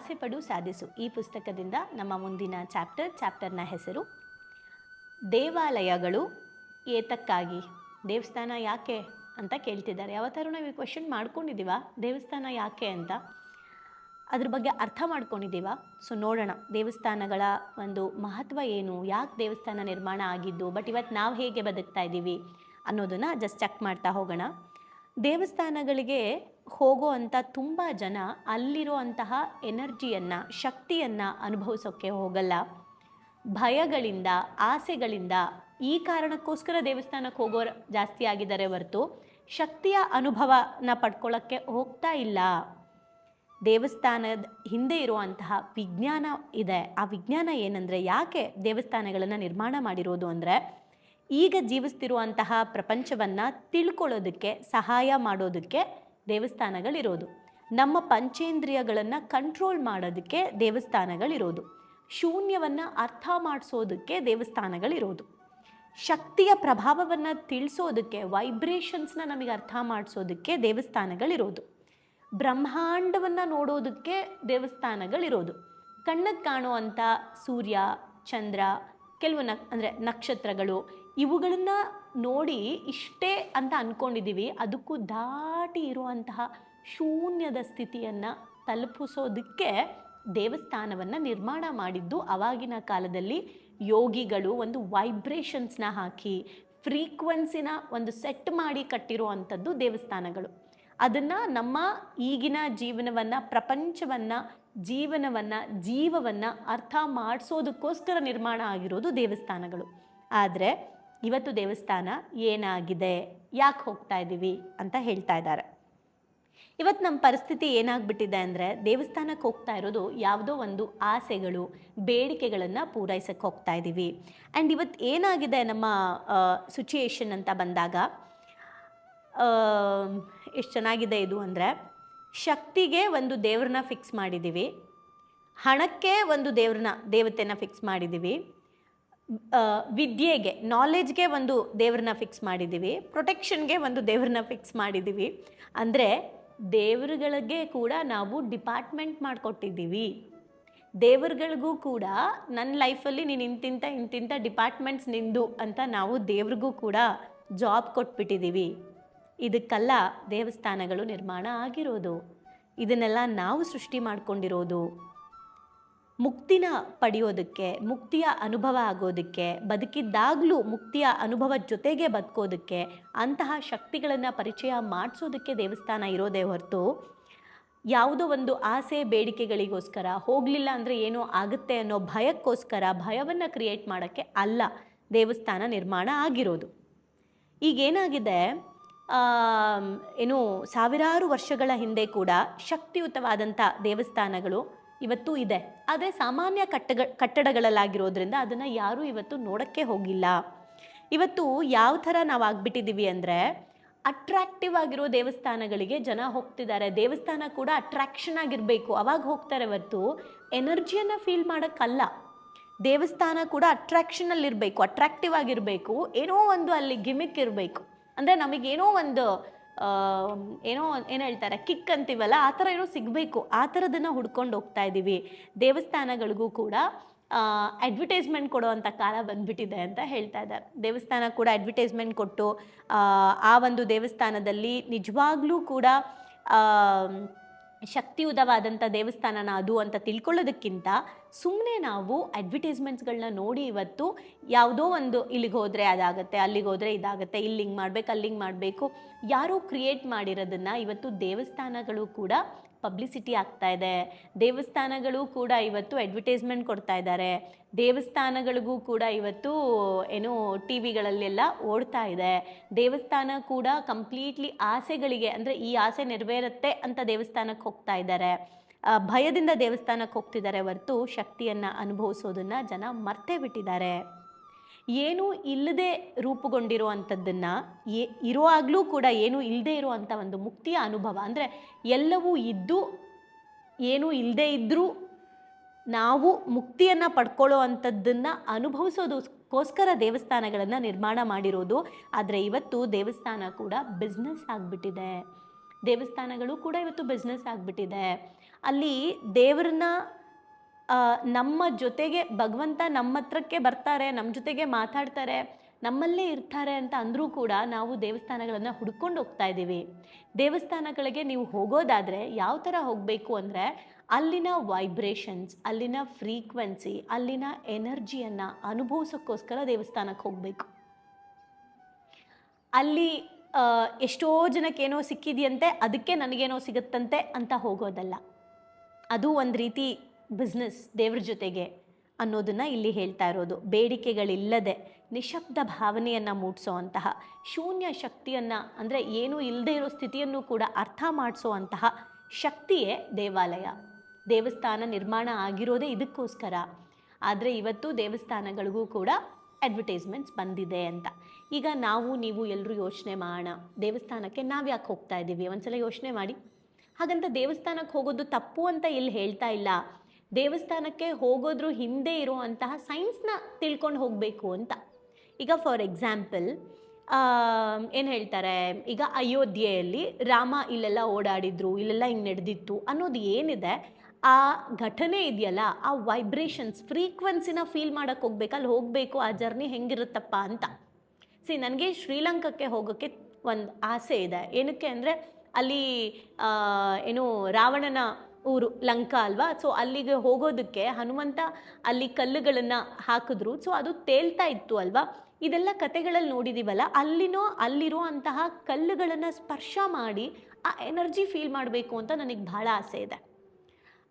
ಆಸೆ ಪಡು, ಸಾಧಿಸು. ಈ ಪುಸ್ತಕದಿಂದ ನಮ್ಮ ಮುಂದಿನ ಚಾಪ್ಟರ್, ಚಾಪ್ಟರ್ನ ಹೆಸರು, ದೇವಾಲಯಗಳು ಏತಕ್ಕಾಗಿ? ದೇವಸ್ಥಾನ ಯಾಕೆ ಅಂತ ಕೇಳ್ತಿದ್ದಾರೆ. ಯಾವತ್ತಾರು ನಾವು ಈ ಕ್ವಶನ್ ಮಾಡ್ಕೊಂಡಿದ್ದೀವ? ದೇವಸ್ಥಾನ ಯಾಕೆ ಅಂತ? ಅದ್ರ ಬಗ್ಗೆ ಅರ್ಥ ಮಾಡ್ಕೊಂಡಿದ್ದೀವ? ಸೊ ನೋಡೋಣ. ದೇವಸ್ಥಾನಗಳ ಒಂದು ಮಹತ್ವ ಏನು? ಯಾಕೆ ದೇವಸ್ಥಾನ ನಿರ್ಮಾಣ ಆಗಿದ್ದು? ಬಟ್ ಇವತ್ತು ನಾವು ಹೇಗೆ ಬದುಕ್ತಾ ಇದ್ದೀವಿ ಅನ್ನೋದನ್ನು ಜಸ್ಟ್ ಚೆಕ್ ಮಾಡ್ತಾ ಹೋಗೋಣ. ದೇವಸ್ಥಾನಗಳಿಗೆ ಹೋಗೋ ಅಂಥ ತುಂಬ ಜನ ಅಲ್ಲಿರೋ ಅಂತಹ ಎನರ್ಜಿಯನ್ನು, ಶಕ್ತಿಯನ್ನು ಅನುಭವಿಸೋಕ್ಕೆ ಹೋಗಲ್ಲ. ಭಯಗಳಿಂದ, ಆಸೆಗಳಿಂದ ಈ ಕಾರಣಕ್ಕೋಸ್ಕರ ದೇವಸ್ಥಾನಕ್ಕೆ ಹೋಗೋರು ಜಾಸ್ತಿ ಆಗಿದ್ದಾರೆ ಹೊರತು ಶಕ್ತಿಯ ಅನುಭವನ ಪಡ್ಕೊಳ್ಳೋಕ್ಕೆ ಹೋಗ್ತಾ ಇಲ್ಲ. ದೇವಸ್ಥಾನದ ಹಿಂದೆ ಇರುವಂತಹ ವಿಜ್ಞಾನ ಇದೆ. ಆ ವಿಜ್ಞಾನ ಏನಂದರೆ ಯಾಕೆ ದೇವಸ್ಥಾನಗಳನ್ನು ನಿರ್ಮಾಣ ಮಾಡಿರೋದು ಅಂದರೆ ಈಗ ಜೀವಿಸ್ತಿರುವಂತಹ ಪ್ರಪಂಚವನ್ನು ತಿಳ್ಕೊಳ್ಳೋದಕ್ಕೆ, ಸಹಾಯ ಮಾಡೋದಕ್ಕೆ ದೇವಸ್ಥಾನಗಳಿರೋದು. ನಮ್ಮ ಪಂಚೇಂದ್ರಿಯಗಳನ್ನು ಕಂಟ್ರೋಲ್ ಮಾಡೋದಕ್ಕೆ ದೇವಸ್ಥಾನಗಳಿರೋದು. ಶೂನ್ಯವನ್ನು ಅರ್ಥ ಮಾಡಿಸೋದಕ್ಕೆ ದೇವಸ್ಥಾನಗಳಿರೋದು. ಶಕ್ತಿಯ ಪ್ರಭಾವವನ್ನು ತಿಳಿಸೋದಕ್ಕೆ ವೈಬ್ರೇಷನ್ಸ್ನ ನಮಗೆ ಅರ್ಥ ಮಾಡಿಸೋದಕ್ಕೆ ದೇವಸ್ಥಾನಗಳಿರೋದು. ಬ್ರಹ್ಮಾಂಡವನ್ನು ನೋಡೋದಕ್ಕೆ ದೇವಸ್ಥಾನಗಳಿರೋದು. ಕಣ್ಣಿಗೆ ಕಾಣುವಂಥ ಸೂರ್ಯ, ಚಂದ್ರ, ಕೆಲವು ನಕ್, ಅಂದರೆ ನಕ್ಷತ್ರಗಳು ಇವುಗಳನ್ನು ನೋಡಿ ಇಷ್ಟೇ ಅಂತ ಅಂದ್ಕೊಂಡಿದ್ದೀವಿ ಅದಕ್ಕೂ ದಾಟಿ ಇರುವಂತಹ ಶೂನ್ಯದ ಸ್ಥಿತಿಯನ್ನು ತಲುಪಿಸೋದಕ್ಕೆ ದೇವಸ್ಥಾನವನ್ನು ನಿರ್ಮಾಣ ಮಾಡಿದ್ದು ಅವಾಗಿನ ಕಾಲದಲ್ಲಿ ಯೋಗಿಗಳು ಒಂದು ವೈಬ್ರೇಷನ್ಸ್ನ ಹಾಕಿ ಫ್ರೀಕ್ವೆನ್ಸಿನ ಒಂದು ಸೆಟ್ ಮಾಡಿ ಕಟ್ಟಿರುವಂಥದ್ದು ದೇವಸ್ಥಾನಗಳು. ಅದನ್ನು ನಮ್ಮ ಈಗಿನ ಜೀವನವನ್ನು, ಪ್ರಪಂಚವನ್ನು, ಜೀವನವನ್ನು, ಜೀವವನ್ನು ಅರ್ಥ ಮಾಡಿಸೋದಕ್ಕೋಸ್ಕರ ನಿರ್ಮಾಣ ಆಗಿರೋದು ದೇವಸ್ಥಾನಗಳು. ಆದರೆ ಇವತ್ತು ದೇವಸ್ಥಾನ ಏನಾಗಿದೆ? ಯಾಕೆ ಹೋಗ್ತಾ ಇದ್ದೀವಿ ಅಂತ ಹೇಳ್ತಾ ಇದ್ದಾರೆ. ಇವತ್ತು ನಮ್ಮ ಪರಿಸ್ಥಿತಿ ಏನಾಗ್ಬಿಟ್ಟಿದೆ ಅಂದರೆ ದೇವಸ್ಥಾನಕ್ಕೆ ಹೋಗ್ತಾ ಇರೋದು ಯಾವುದೋ ಒಂದು ಆಸೆಗಳು, ಬೇಡಿಕೆಗಳನ್ನು ಪೂರೈಸಕ್ಕೆ ಹೋಗ್ತಾ ಇದ್ದೀವಿ ಆ್ಯಂಡ್ ಇವತ್ತು ಏನಾಗಿದೆ ನಮ್ಮ ಸಿಚುಯೇಷನ್ ಅಂತ ಬಂದಾಗ ಎಷ್ಟು ಚೆನ್ನಾಗಿದೆ ಇದು ಅಂದರೆ ಶಕ್ತಿಗೆ ಒಂದು ದೇವ್ರನ್ನ ಫಿಕ್ಸ್ ಮಾಡಿದ್ದೀವಿ ಹಣಕ್ಕೆ ಒಂದು ದೇವ್ರನ್ನ, ದೇವತೆನ ಫಿಕ್ಸ್ ಮಾಡಿದ್ದೀವಿ ವಿದ್ಯೆಗೆ ನಾಲೆಜ್ಗೆ ಒಂದು ದೇವ್ರನ್ನ ಫಿಕ್ಸ್ ಮಾಡಿದ್ದೀವಿ. ಪ್ರೊಟೆಕ್ಷನ್ಗೆ ಒಂದು ದೇವ್ರನ್ನ ಫಿಕ್ಸ್ ಮಾಡಿದ್ದೀವಿ. ಅಂದರೆ ದೇವರುಗಳಿಗೆ ಕೂಡ ನಾವು ಡಿಪಾರ್ಟ್ಮೆಂಟ್ ಮಾಡಿಕೊಟ್ಟಿದ್ದೀವಿ. ದೇವರುಗಳಿಗೂ ಕೂಡ ನನ್ನ ಲೈಫಲ್ಲಿ ನೀನು ಇಂತಿಂಥ ಇಂತಿಂಥ ಡಿಪಾರ್ಟ್ಮೆಂಟ್ಸ್ ನಿಂದು ಅಂತ ನಾವು ದೇವ್ರಿಗೂ ಕೂಡ ಜಾಬ್ ಕೊಟ್ಬಿಟ್ಟಿದ್ದೀವಿ. ಇದಕ್ಕೆಲ್ಲ ದೇವಸ್ಥಾನಗಳು ನಿರ್ಮಾಣ ಆಗಿರೋದು. ಇದನ್ನೆಲ್ಲ ನಾವು ಸೃಷ್ಟಿ ಮಾಡ್ಕೊಂಡಿರೋದು. ಮುಕ್ತಿನ ಪಡೆಯೋದಕ್ಕೆ, ಮುಕ್ತಿಯ ಅನುಭವ ಆಗೋದಕ್ಕೆ, ಬದುಕಿದ್ದಾಗಲೂ ಮುಕ್ತಿಯ ಅನುಭವದ ಜೊತೆಗೆ ಬದುಕೋದಕ್ಕೆ ಅಂತಹ ಶಕ್ತಿಗಳನ್ನು ಪರಿಚಯ ಮಾಡಿಸೋದಕ್ಕೆ ದೇವಸ್ಥಾನ ಇರೋದೇ ಹೊರತು ಯಾವುದೋ ಒಂದು ಆಸೆ, ಬೇಡಿಕೆಗಳಿಗೋಸ್ಕರ, ಹೋಗಲಿಲ್ಲ ಅಂದರೆ ಏನೋ ಆಗುತ್ತೆ ಅನ್ನೋ ಭಯಕ್ಕೋಸ್ಕರ, ಭಯವನ್ನು ಕ್ರಿಯೇಟ್ ಮಾಡೋಕ್ಕೆ ಅಲ್ಲ ದೇವಸ್ಥಾನ ನಿರ್ಮಾಣ ಆಗಿರೋದು. ಈಗೇನಾಗಿದೆ? ಏನು ಸಾವಿರಾರು ವರ್ಷಗಳ ಹಿಂದೆ ಕೂಡ ಶಕ್ತಿಯುತವಾದಂಥ ದೇವಸ್ಥಾನಗಳು ಇವತ್ತು ಇದೆ. ಆದರೆ ಸಾಮಾನ್ಯ ಕಟ್ಟಗ, ಕಟ್ಟಡಗಳಲ್ಲಾಗಿರೋದ್ರಿಂದ ಅದನ್ನು ಯಾರೂ ಇವತ್ತು ನೋಡೋಕ್ಕೆ ಹೋಗಿಲ್ಲ. ಇವತ್ತು ಯಾವ ಥರ ನಾವು ಆಗ್ಬಿಟ್ಟಿದ್ದೀವಿ ಅಂದರೆ ಅಟ್ರಾಕ್ಟಿವ್ ಆಗಿರೋ ದೇವಸ್ಥಾನಗಳಿಗೆ ಜನ ಹೋಗ್ತಿದ್ದಾರೆ. ದೇವಸ್ಥಾನ ಕೂಡ ಅಟ್ರಾಕ್ಷನ್ ಆಗಿರಬೇಕು. ಅವಾಗ ಹೋಗ್ತಾರೆ ಹೊರತು ಎನರ್ಜಿಯನ್ನು ಫೀಲ್ ಮಾಡೋಕ್ಕಲ್ಲ. ದೇವಸ್ಥಾನ ಕೂಡ ಅಟ್ರಾಕ್ಷನಲ್ಲಿರಬೇಕು ಅಟ್ರಾಕ್ಟಿವ್ ಆಗಿರಬೇಕು. ಏನೋ ಒಂದು ಅಲ್ಲಿ ಗಿಮಿಕ್ ಇರಬೇಕು. ಅಂದರೆ ನಮಗೇನೋ ಒಂದು ಏನೋ ಏನು ಹೇಳ್ತಾರೆ ಕಿಕ್ ಅಂತೀವಲ್ಲ ಆ ಥರ ಏನೋ ಸಿಗಬೇಕು. ಆ ಥರದನ್ನು ಹುಡ್ಕೊಂಡು ಹೋಗ್ತಾ ಇದ್ದೀವಿ ದೇವಸ್ಥಾನಗಳಿಗೂ ಕೂಡ ಅಡ್ವರ್ಟೈಸ್ಮೆಂಟ್ ಕೊಡುವಂಥ ಕಾಲ ಬಂದ್ಬಿಟ್ಟಿದೆ ಅಂತ ಹೇಳ್ತಾ ಇದ್ದಾರೆ. ದೇವಸ್ಥಾನ ಕೂಡ ಅಡ್ವರ್ಟೈಸ್ಮೆಂಟ್ ಕೊಟ್ಟು ಆ, ಒಂದು ದೇವಸ್ಥಾನದಲ್ಲಿ ನಿಜವಾಗ್ಲೂ ಕೂಡ ಶಕ್ತಿಯುತವಾದಂಥ ದೇವಸ್ಥಾನನ ಅದು ಅಂತ ತಿಳ್ಕೊಳ್ಳೋದಕ್ಕಿಂತ ಸುಮ್ಮನೆ ನಾವು ಅಡ್ವರ್ಟೈಸ್ಮೆಂಟ್ಸ್ಗಳನ್ನ ನೋಡಿ ಇವತ್ತು ಯಾವುದೋ ಒಂದು ಇಲ್ಲಿಗೆ ಹೋದರೆ ಅದಾಗುತ್ತೆ, ಅಲ್ಲಿಗೆ ಹೋದರೆ ಇದಾಗುತ್ತೆ ಇಲ್ಲಿ ಹಿಂಗೆ ಮಾಡ್ಬೇಕು ಅಲ್ಲಿ ಹಿಂಗೆ ಮಾಡಬೇಕು, ಯಾರೂ ಕ್ರಿಯೇಟ್ ಮಾಡಿರೋದನ್ನು ಇವತ್ತು ದೇವಸ್ಥಾನಗಳು ಕೂಡ ಪಬ್ಲಿಸಿಟಿ ಆಗ್ತಾ ಇದೆ. ದೇವಸ್ಥಾನಗಳು ಕೂಡ ಇವತ್ತು ಅಡ್ವರ್ಟೈಸ್ಮೆಂಟ್ ಕೊಡ್ತಾ ಇದ್ದಾರೆ. ದೇವಸ್ಥಾನಗಳಿಗೂ ಕೂಡ ಇವತ್ತು ಏನು ಟಿ ವಿಗಳಲ್ಲೆಲ್ಲ ಓಡ್ತಾ ಇದೆ. ದೇವಸ್ಥಾನ ಕೂಡ ಕಂಪ್ಲೀಟ್ಲಿ ಆಸೆಗಳಿಗೆ, ಅಂದರೆ ಈ ಆಸೆ ನೆರವೇರುತ್ತೆ ಅಂತ ದೇವಸ್ಥಾನಕ್ಕೆ ಹೋಗ್ತಾ ಇದ್ದಾರೆ. ಭಯದಿಂದ ದೇವಸ್ಥಾನಕ್ಕೆ ಹೋಗ್ತಿದ್ದಾರೆ ಹೊರತು ಶಕ್ತಿಯನ್ನು ಅನುಭವಿಸೋದನ್ನು ಜನ ಮರ್ತೇ ಬಿಟ್ಟಿದ್ದಾರೆ. ಏನೂ ಇಲ್ಲದೆ ರೂಪುಗೊಂಡಿರುವಂಥದ್ದನ್ನು ಏ ಇರುವಾಗಲೂ ಕೂಡ ಏನೂ ಇಲ್ಲದೆ ಇರುವಂಥ ಒಂದು ಮುಕ್ತಿಯ ಅನುಭವ. ಅಂದರೆ ಎಲ್ಲವೂ ಇದ್ದು, ಏನೂ ಇಲ್ಲದೆ ಇದ್ದರೂ ನಾವು ಮುಕ್ತಿಯನ್ನು ಪಡ್ಕೊಳ್ಳೋ ಅಂಥದ್ದನ್ನು ಅನುಭವಿಸೋದಕ್ಕೋಸ್ಕರ ದೇವಸ್ಥಾನಗಳನ್ನು ನಿರ್ಮಾಣ ಮಾಡಿರೋದು. ಆದರೆ ಇವತ್ತು ದೇವಸ್ಥಾನ ಕೂಡ ಬಿಸ್ನೆಸ್ ಆಗಿಬಿಟ್ಟಿದೆ. ದೇವಸ್ಥಾನಗಳು ಕೂಡ ಇವತ್ತು ಬಿಸ್ನೆಸ್ ಆಗಿಬಿಟ್ಟಿದೆ. ಅಲ್ಲಿ ದೇವ್ರನ್ನ ನಮ್ಮ ಜೊತೆಗೆ ಭಗವಂತ ನಮ್ಮ ಹತ್ರಕ್ಕೆ ಬರ್ತಾರೆ, ನಮ್ಮ ಜೊತೆಗೆ ಮಾತಾಡ್ತಾರೆ, ನಮ್ಮಲ್ಲೇ ಇರ್ತಾರೆ ಅಂತ ಅಂದರೂ ಕೂಡ ನಾವು ದೇವಸ್ಥಾನಗಳನ್ನು ಹುಡ್ಕೊಂಡು ಹೋಗ್ತಾ ಇದ್ದೀವಿ. ದೇವಸ್ಥಾನಗಳಿಗೆ ನೀವು ಹೋಗೋದಾದರೆ ಯಾವ ಥರ ಹೋಗಬೇಕು ಅಂದರೆ ಅಲ್ಲಿನ ವೈಬ್ರೇಷನ್ಸ್ ಅಲ್ಲಿನ ಫ್ರೀಕ್ವೆನ್ಸಿ ಅಲ್ಲಿನ ಎನರ್ಜಿಯನ್ನು ಅನುಭವಿಸೋಕ್ಕೋಸ್ಕರ ದೇವಸ್ಥಾನಕ್ಕೆ ಹೋಗಬೇಕು. ಅಲ್ಲಿ ಎಷ್ಟೋ ಜನಕ್ಕೇನೋ ಸಿಕ್ಕಿದೆಯಂತೆ, ಅದಕ್ಕೆ ನನಗೇನೋ ಸಿಗುತ್ತಂತೆ ಅಂತ ಹೋಗೋದಲ್ಲ. ಅದು ಒಂದು ರೀತಿ ಬಿಸ್ನೆಸ್ ದೇವ್ರ ಜೊತೆಗೆ ಅನ್ನೋದನ್ನು ಇಲ್ಲಿ ಹೇಳ್ತಾ ಇರೋದು. ಬೇಡಿಕೆಗಳಿಲ್ಲದೆ ನಿಶಬ್ದ ಭಾವನೆಯನ್ನು ಮೂಡಿಸೋವಂತಹ, ಶೂನ್ಯ ಶಕ್ತಿಯನ್ನು ಅಂದರೆ ಏನೂ ಇಲ್ಲದೆ ಇರೋ ಸ್ಥಿತಿಯನ್ನು ಕೂಡ ಅರ್ಥ ಮಾಡಿಸೋವಂತಹ ಶಕ್ತಿಯೇ ದೇವಾಲಯ. ದೇವಸ್ಥಾನ ನಿರ್ಮಾಣ ಆಗಿರೋದೇ ಇದಕ್ಕೋಸ್ಕರ. ಆದರೆ ಇವತ್ತು ದೇವಸ್ಥಾನಗಳಿಗೂ ಕೂಡ ಅಡ್ವರ್ಟೈಸ್ಮೆಂಟ್ಸ್ ಬಂದಿದೆ ಅಂತ. ಈಗ ನಾವು, ನೀವು ಎಲ್ಲರೂ ಯೋಚನೆ ಮಾಡೋಣ. ದೇವಸ್ಥಾನಕ್ಕೆ ನಾವು ಯಾಕೆ ಹೋಗ್ತಾ ಇದ್ದೀವಿ ಒಂದ್ಸಲ ಯೋಚನೆ ಮಾಡಿ. ಹಾಗಂತ ದೇವಸ್ಥಾನಕ್ಕೆ ಹೋಗೋದು ತಪ್ಪು ಅಂತ ಇಲ್ಲಿ ಹೇಳ್ತಾ ಇಲ್ಲ. ದೇವಸ್ಥಾನಕ್ಕೆ ಹೋಗೋದ್ರ ಹಿಂದೆ ಇರುವಂತಹ ಸೈನ್ಸ್ನ ತಿಳ್ಕೊಂಡು ಹೋಗಬೇಕು ಅಂತ. ಈಗ ಫಾರ್ ಎಕ್ಸಾಂಪಲ್ ಏನು ಹೇಳ್ತಾರೆ, ಈಗ ಅಯೋಧ್ಯೆಯಲ್ಲಿ ರಾಮ ಇಲ್ಲೆಲ್ಲ ಓಡಾಡಿದ್ರು, ಇಲ್ಲೆಲ್ಲ ಹಿಂಗೆ ನಡೆದಿತ್ತು ಅನ್ನೋದು ಏನಿದೆ, ಆ ಘಟನೆ ಇದೆಯಲ್ಲ, ಆ ವೈಬ್ರೇಷನ್ಸ್ ಫ್ರೀಕ್ವೆನ್ಸಿನ ಫೀಲ್ ಮಾಡೋಕ್ಕೆ ಹೋಗ್ಬೇಕು, ಅಲ್ಲಿ ಹೋಗಬೇಕು, ಆ ಜರ್ನಿ ಹೆಂಗಿರುತ್ತಪ್ಪ ಅಂತ. ಸಿ ನನಗೆ ಶ್ರೀಲಂಕಾಕ್ಕೆ ಹೋಗೋಕ್ಕೆ ಒಂದು ಆಸೆ ಇದೆ. ಏನಕ್ಕೆ ಅಂದರೆ, ಅಲ್ಲಿ ಏನು ರಾವಣನ ಊರು, ಲಂಕಾ ಅಲ್ವಾ? ಸೊ ಅಲ್ಲಿಗೆ ಹೋಗೋದಕ್ಕೆ ಹನುಮಂತ ಅಲ್ಲಿ ಕಲ್ಲುಗಳನ್ನು ಹಾಕಿದ್ರು. ಸೊ ಅದು ತೇಲ್ತಾ ಇತ್ತು ಅಲ್ವಾ? ಇದೆಲ್ಲ ಕತೆಗಳಲ್ಲಿ ನೋಡಿದೀವಲ್ಲ, ಅಲ್ಲಿನೋ ಅಲ್ಲಿರೋ ಅಂತಹ ಕಲ್ಲುಗಳನ್ನು ಸ್ಪರ್ಶ ಮಾಡಿ ಆ ಎನರ್ಜಿ ಫೀಲ್ ಮಾಡಬೇಕು ಅಂತ ನನಗೆ ಭಾಳ ಆಸೆ ಇದೆ.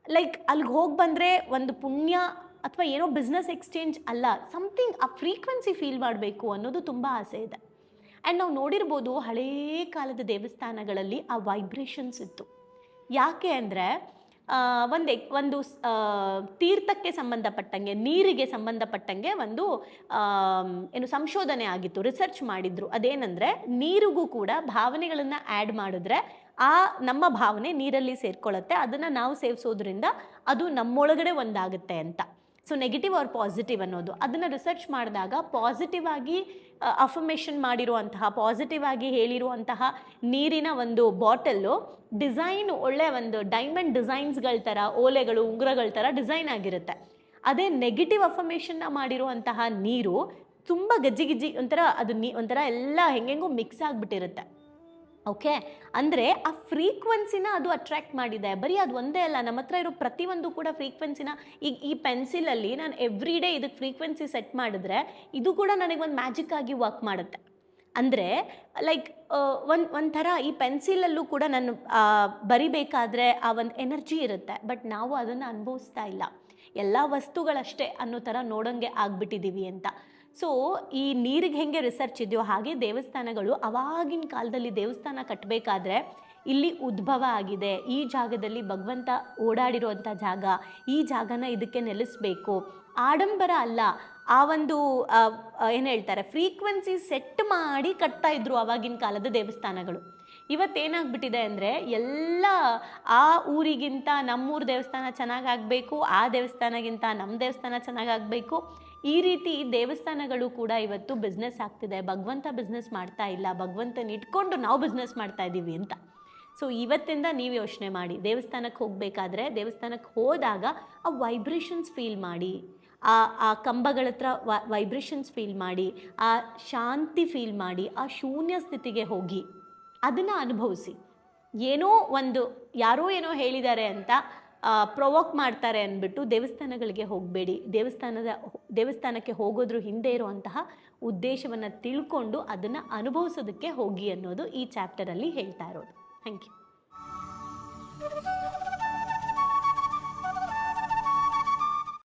ಲೈಕ್ ಅಲ್ಲಿಗೆ ಹೋಗಿ ಬಂದರೆ ಒಂದು ಪುಣ್ಯ ಅಥವಾ ಏನೋ ಬಿಸ್ನೆಸ್ ಎಕ್ಸ್ಚೇಂಜ್ ಅಲ್ಲ ಸಮಥಿಂಗ್ ಆ ಫ್ರೀಕ್ವೆನ್ಸಿ ಫೀಲ್ ಮಾಡಬೇಕು ಅನ್ನೋದು ತುಂಬ ಆಸೆ ಇದೆ. ಆ್ಯಂಡ್ ನಾವು ನೋಡಿರ್ಬೋದು ಹಳೇ ಕಾಲದ ದೇವಸ್ಥಾನಗಳಲ್ಲಿ ಆ ವೈಬ್ರೇಷನ್ಸ್ ಇತ್ತು. ಯಾಕೆ ಅಂದರೆ ಒಂದು ಒಂದು ತೀರ್ಥಕ್ಕೆ ಸಂಬಂಧಪಟ್ಟಂಗೆ, ನೀರಿಗೆ ಸಂಬಂಧಪಟ್ಟಂಗೆ ಒಂದು ಏನು ಸಂಶೋಧನೆ ಆಗಿತ್ತು ರಿಸರ್ಚ್ ಮಾಡಿದ್ರು. ಅದೇನಂದ್ರೆ, ನೀರಿಗೂ ಕೂಡ ಭಾವನೆಗಳನ್ನು ಆ್ಯಡ್ ಮಾಡಿದ್ರೆ, ಆ ನಮ್ಮ ಭಾವನೆ ನೀರಲ್ಲಿ ಸೇರ್ಕೊಳ್ಳುತ್ತೆ ಅದನ್ನು ನಾವು ಸೇವಿಸೋದ್ರಿಂದ ಅದು ನಮ್ಮೊಳಗಡೆ ಒಂದಾಗುತ್ತೆ ಅಂತ. ಸೊ ನೆಗೆಟಿವ್ ಆರ್ ಪಾಸಿಟಿವ್ ಅನ್ನೋದು. ಅದನ್ನು ರಿಸರ್ಚ್ ಮಾಡಿದಾಗ ಪಾಸಿಟಿವ್ ಆಗಿ ಅಫರ್ಮೇಷನ್ ಮಾಡಿರುವಂತಹ ಪಾಸಿಟಿವ್ ಆಗಿ ಹೇಳಿರುವಂತಹ ನೀರಿನ ಒಂದು ಬಾಟಲ್ಲು ಡಿಸೈನ್ ಒಳ್ಳೆ ಒಂದು ಡೈಮಂಡ್ ಡಿಸೈನ್ಸ್ಗಳ ಥರ ಓಲೆಗಳು, ಉಂಗುರಗಳ ಥರ ಡಿಸೈನ್ ಆಗಿರುತ್ತೆ. ಅದೇ ನೆಗೆಟಿವ್ ಅಫರ್ಮೇಷನ್ನ ಮಾಡಿರುವಂತಹ ನೀರು ತುಂಬ ಗಜ್ಜಿ ಗಿಜ್ಜಿ ಒಂಥರ ಅದು ನೀ, ಒಂಥರ ಎಲ್ಲ ಹೆಂಗೆಂಗೂ ಮಿಕ್ಸ್ ಆಗಿಬಿಟ್ಟಿರುತ್ತೆ. ಓಕೆ ಅಂದರೆ ಆ ಫ್ರೀಕ್ವೆನ್ಸಿನ ಅದು ಅಟ್ರ್ಯಾಕ್ಟ್ ಮಾಡಿದೆ. ಬರೀ ಅದು ಒಂದೇ ಅಲ್ಲ, ನಮ್ಮ ಹತ್ರ ಇರೋ ಪ್ರತಿಯೊಂದು ಕೂಡ ಫ್ರೀಕ್ವೆನ್ಸಿನ ಈಗ ಈ ಪೆನ್ಸಿಲಲ್ಲಿ ನಾನು ಎವ್ರಿ ಡೇ ಇದಕ್ಕೆ ಫ್ರೀಕ್ವೆನ್ಸಿ ಸೆಟ್ ಮಾಡಿದ್ರೆ ಇದು ಕೂಡ ನನಗೆ ಒಂದು ಮ್ಯಾಜಿಕ್ ಆಗಿ ವರ್ಕ್ ಮಾಡುತ್ತೆ. ಅಂದರೆ ಲೈಕ್ ಒಂದು, ಒಂಥರ ಈ ಪೆನ್ಸಿಲಲ್ಲೂ ಕೂಡ ನಾನು ಬರಿಬೇಕಾದ್ರೆ ಆ ಒಂದು ಎನರ್ಜಿ ಇರುತ್ತೆ. ಬಟ್ ನಾವು ಅದನ್ನು ಅನುಭವಿಸ್ತಾ ಇಲ್ಲ. ಎಲ್ಲ ವಸ್ತುಗಳಷ್ಟೇ ಅನ್ನೋ ಥರ ನೋಡೋಂಗೆ ಆಗ್ಬಿಟ್ಟಿದ್ದೀವಿ ಅಂತ. ಸೊ ಈ ನೀರಿಗೆ ಹೆಂಗೆ ರಿಸರ್ಚ್ ಇದೆಯೋ ಹಾಗೆ ದೇವಸ್ಥಾನಗಳು ಅವಾಗಿನ ಕಾಲದಲ್ಲಿ ದೇವಸ್ಥಾನ ಕಟ್ಟಬೇಕಾದ್ರೆ ಇಲ್ಲಿ ಉದ್ಭವ ಆಗಿದೆ. ಈ ಜಾಗದಲ್ಲಿ ಭಗವಂತ ಓಡಾಡಿರುವಂಥ ಜಾಗ, ಈ ಜಾಗನ ಇದಕ್ಕೆ ನೆಲೆಸಬೇಕು. ಆಡಂಬರ ಅಲ್ಲ, ಆ ಒಂದು ಏನು ಹೇಳ್ತಾರೆ ಫ್ರೀಕ್ವೆನ್ಸಿ ಸೆಟ್ ಮಾಡಿ ಕಟ್ತಾ ಇದ್ರು ಅವಾಗಿನ ಕಾಲದ ದೇವಸ್ಥಾನಗಳು. ಇವತ್ತೇನಾಗ್ಬಿಟ್ಟಿದೆ ಅಂದರೆ ಎಲ್ಲ, ಆ ಊರಿಗಿಂತ ನಮ್ಮೂರು ದೇವಸ್ಥಾನ ಚೆನ್ನಾಗಾಗಬೇಕು ಆ ದೇವಸ್ಥಾನಗಿಂತ ನಮ್ಮ ದೇವಸ್ಥಾನ ಚೆನ್ನಾಗಾಗಬೇಕು ಈ ರೀತಿ ದೇವಸ್ಥಾನಗಳು ಕೂಡ ಇವತ್ತು ಬಿಸ್ನೆಸ್ ಆಗ್ತಿದೆ. ಭಗವಂತ ಬಿಸ್ನೆಸ್ ಮಾಡ್ತಾ ಇಲ್ಲ. ಭಗವಂತನ ಇಟ್ಕೊಂಡು ನಾವು ಬಿಸ್ನೆಸ್ ಮಾಡ್ತಾ ಇದ್ದೀವಿ ಅಂತ. ಸೊ ಇವತ್ತಿಂದ ನೀವು ಯೋಚನೆ ಮಾಡಿ. ದೇವಸ್ಥಾನಕ್ಕೆ ಹೋಗಬೇಕಾದ್ರೆ ದೇವಸ್ಥಾನಕ್ಕೆ ಹೋದಾಗ ಆ ವೈಬ್ರೇಷನ್ಸ್ ಫೀಲ್ ಮಾಡಿ. ಆ ಆ ಕಂಬಗಳ ಹತ್ರ ವೈಬ್ರೇಷನ್ಸ್ ಫೀಲ್ ಮಾಡಿ. ಆ ಶಾಂತಿ ಫೀಲ್ ಮಾಡಿ. ಆ ಶೂನ್ಯ ಸ್ಥಿತಿಗೆ ಹೋಗಿ. ಅದನ್ನು ಅನುಭವಿಸಿ. ಏನೋ ಒಂದು, ಯಾರೋ ಏನೋ ಹೇಳಿದ್ದಾರೆ ಅಂತ ಪ್ರೊವೋಕ್ ಮಾಡ್ತಾರೆ ಅಂದ್ಬಿಟ್ಟು ದೇವಸ್ಥಾನಗಳಿಗೆ ಹೋಗಬೇಡಿ. ದೇವಸ್ಥಾನದ ದೇವಸ್ಥಾನಕ್ಕೆ ಹೋಗೋದ್ರ ಹಿಂದೆ ಇರುವಂತಹ ಉದ್ದೇಶವನ್ನು ತಿಳ್ಕೊಂಡು ಅದನ್ನು ಅನುಭವಿಸೋದಕ್ಕೆ ಹೋಗಿ ಅನ್ನೋದು ಈ ಚಾಪ್ಟರಲ್ಲಿ ಹೇಳ್ತಾ ಇರೋದು. Thank you